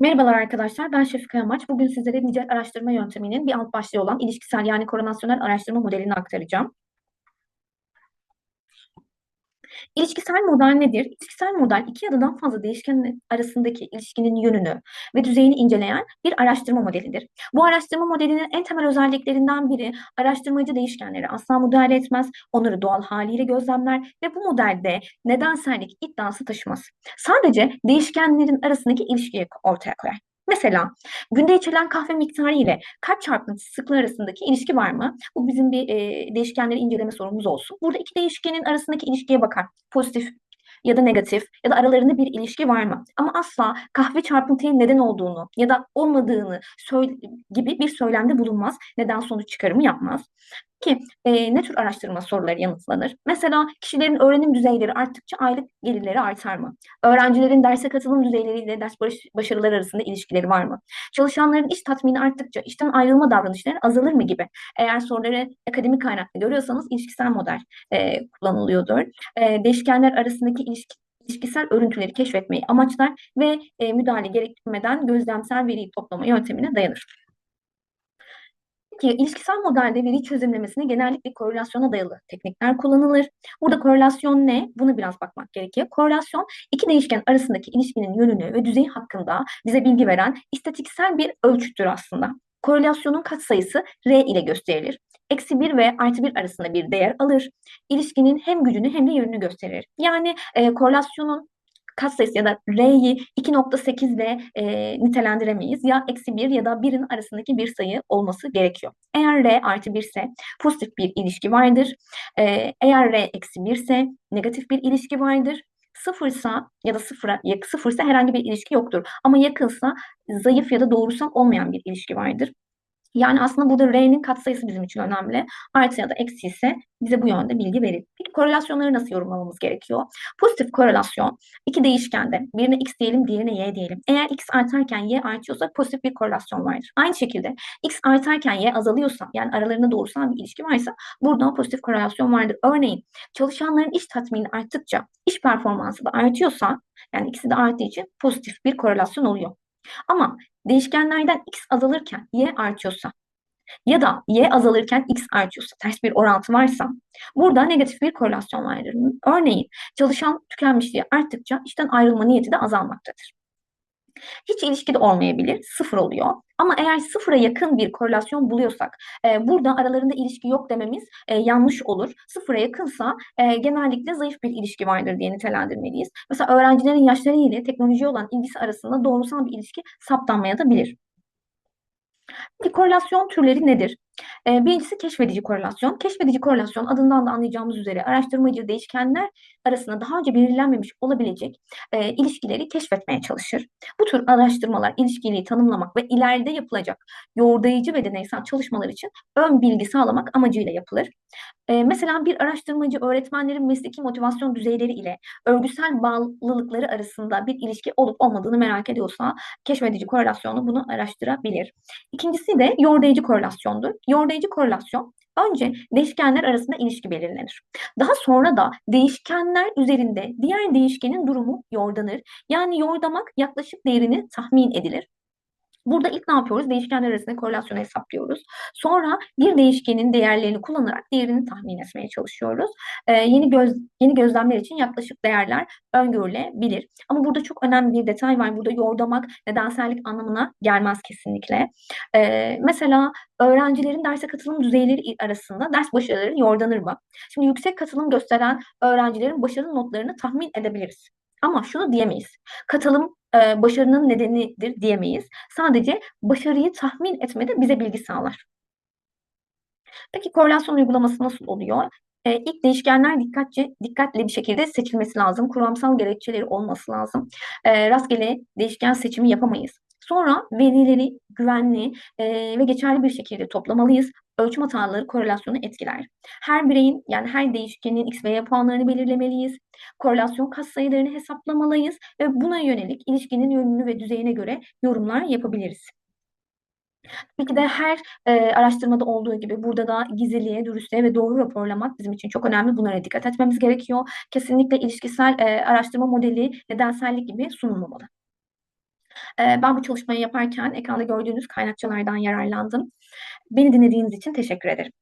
Merhabalar arkadaşlar, ben Şefika Yamaç. Bugün sizlere nicel araştırma yönteminin bir alt başlığı olan ilişkisel yani korelasyonel araştırma modelini aktaracağım. İlişkisel model nedir? İlişkisel model iki ya da daha fazla değişken arasındaki ilişkinin yönünü ve düzeyini inceleyen bir araştırma modelidir. Bu araştırma modelinin en temel özelliklerinden biri araştırmacı değişkenleri asla müdahale etmez, onları doğal haliyle gözlemler ve bu modelde nedensellik iddiası taşımaz. Sadece değişkenlerin arasındaki ilişkiyi ortaya koyar. Mesela günde içilen kahve miktarı ile kalp çarpıntısı sıklığı arasındaki ilişki var mı? Bu bizim bir e, değişkenleri inceleme sorumuz olsun. Burada iki değişkenin arasındaki ilişkiye bakar. Pozitif ya da negatif ya da aralarında bir ilişki var mı? Ama asla kahve çarpıntıya neden olduğunu ya da olmadığını gibi bir söylemde bulunmaz. Neden sonuç çıkarımı yapmaz. Ki e, ne tür araştırma soruları yanıtlanır? Mesela kişilerin öğrenim düzeyleri arttıkça aylık gelirleri artar mı? Öğrencilerin derse katılım düzeyleriyle ders baş, başarıları arasında ilişkileri var mı? Çalışanların iş tatmini arttıkça işten ayrılma davranışları azalır mı gibi? Eğer soruları akademik kaynaklı görüyorsanız ilişkisel model e, kullanılıyordur. E, değişkenler arasındaki ilişki ilişkisel örüntüleri keşfetmeyi amaçlar ve e, müdahale gerektirmeden gözlemsel veriyi toplama yöntemine dayanır ki ilişkisel modelde veri çözümlemesine genellikle korelasyona dayalı teknikler kullanılır. Burada korelasyon ne? Bunu biraz bakmak gerekiyor. Korelasyon iki değişken arasındaki ilişkinin yönünü ve düzeyi hakkında bize bilgi veren istatistiksel bir ölçüttür aslında. Korelasyonun katsayısı R ile gösterilir. Eksi 1 ve artı 1 arasında bir değer alır. İlişkinin hem gücünü hem de yönünü gösterir. Yani e, korelasyonun katsayısı ya da R'yi 2.8 ile e, nitelendiremeyiz. Ya eksi 1 ya da 1'in arasındaki bir sayı olması gerekiyor. Eğer R artı 1 ise pozitif bir ilişki vardır. E, eğer R eksi 1 ise negatif bir ilişki vardır. Sıfırsa ya da sıfıra, sıfırsa herhangi bir ilişki yoktur. Ama yakınsa zayıf ya da doğrusal olmayan bir ilişki vardır. Yani aslında burada R'nin katsayısı bizim için önemli. Artı ya da eksi ise bize bu yönde bilgi verir. Peki korelasyonları nasıl yorumlamamız gerekiyor? Pozitif korelasyon iki değişkende birine x diyelim diğerine y diyelim. Eğer x artarken y artıyorsa pozitif bir korelasyon vardır. Aynı şekilde x artarken y azalıyorsa yani aralarında doğrusal bir ilişki varsa burada pozitif korelasyon vardır. Örneğin çalışanların iş tatmini arttıkça iş performansı da artıyorsa yani ikisi de arttığı için pozitif bir korelasyon oluyor. Ama değişkenlerden x azalırken y artıyorsa ya da y azalırken x artıyorsa, ters bir orantı varsa burada negatif bir korelasyon vardır. Örneğin çalışan tükenmişliği arttıkça işten ayrılma niyeti de azalmaktadır. Hiç ilişki de olmayabilir, sıfır oluyor. Ama eğer sıfıra yakın bir korelasyon buluyorsak, e, burada aralarında ilişki yok dememiz e, yanlış olur. Sıfıra yakınsa e, genellikle zayıf bir ilişki vardır diye nitelendirmeliyiz. Mesela öğrencilerin yaşları ile teknolojiye olan ilgisi arasında doğrusal bir ilişki saptanmaya da bilir. Korelasyon türleri nedir? Ee, birincisi keşfedici korelasyon. Keşfedici korelasyon adından da anlayacağımız üzere araştırmacı değişkenler arasında daha önce belirlenmemiş olabilecek e, ilişkileri keşfetmeye çalışır. Bu tür araştırmalar ilişkiliği tanımlamak ve ileride yapılacak yoğurdayıcı ve deneysel çalışmalar için ön bilgi sağlamak amacıyla yapılır. E, mesela bir araştırmacı öğretmenlerin mesleki motivasyon düzeyleri ile örgüsel bağlılıkları arasında bir ilişki olup olmadığını merak ediyorsa keşfedici korelasyonu bunu araştırabilir. İkincisi de yordayıcı korelasyondur. Yordayıcı korelasyon önce değişkenler arasında ilişki belirlenir. Daha sonra da değişkenler üzerinde diğer değişkenin durumu yordanır. Yani yordamak yaklaşık değerini tahmin edilir. Burada ilk ne yapıyoruz? Değişkenler arasında korelasyonu hesaplıyoruz. Sonra bir değişkenin değerlerini kullanarak diğerini tahmin etmeye çalışıyoruz. Ee, yeni göz yeni gözlemler için yaklaşık değerler öngörülebilir. Ama burada çok önemli bir detay var. Burada yordamak nedensellik anlamına gelmez kesinlikle. Ee, mesela öğrencilerin derse katılım düzeyleri arasında ders başarıları yordanır mı? Şimdi yüksek katılım gösteren öğrencilerin başarı notlarını tahmin edebiliriz. Ama şunu diyemeyiz. Katılım e, başarının nedenidir diyemeyiz. Sadece başarıyı tahmin etmede bize bilgi sağlar. Peki korelasyon uygulaması nasıl oluyor? E, ilk değişkenler dikkatli, dikkatli bir şekilde seçilmesi lazım. Kuramsal gerekçeleri olması lazım. E, rastgele değişken seçimi yapamayız. Sonra verileri güvenli e, ve geçerli bir şekilde toplamalıyız. Ölçüm hataları korelasyonu etkiler. Her bireyin yani her değişkenin x ve y puanlarını belirlemeliyiz. Korelasyon katsayılarını hesaplamalıyız ve buna yönelik ilişkinin yönünü ve düzeyine göre yorumlar yapabiliriz. Tabii de her e, araştırmada olduğu gibi burada da gizliliğe, dürüstlüğe ve doğru raporlamak bizim için çok önemli. Bunlara dikkat etmemiz gerekiyor. Kesinlikle ilişkisel e, araştırma modeli nedensellik gibi sunulmamalı. Eee, ben bu çalışmayı yaparken ekranda gördüğünüz kaynakçalardan yararlandım. Beni dinlediğiniz için teşekkür ederim.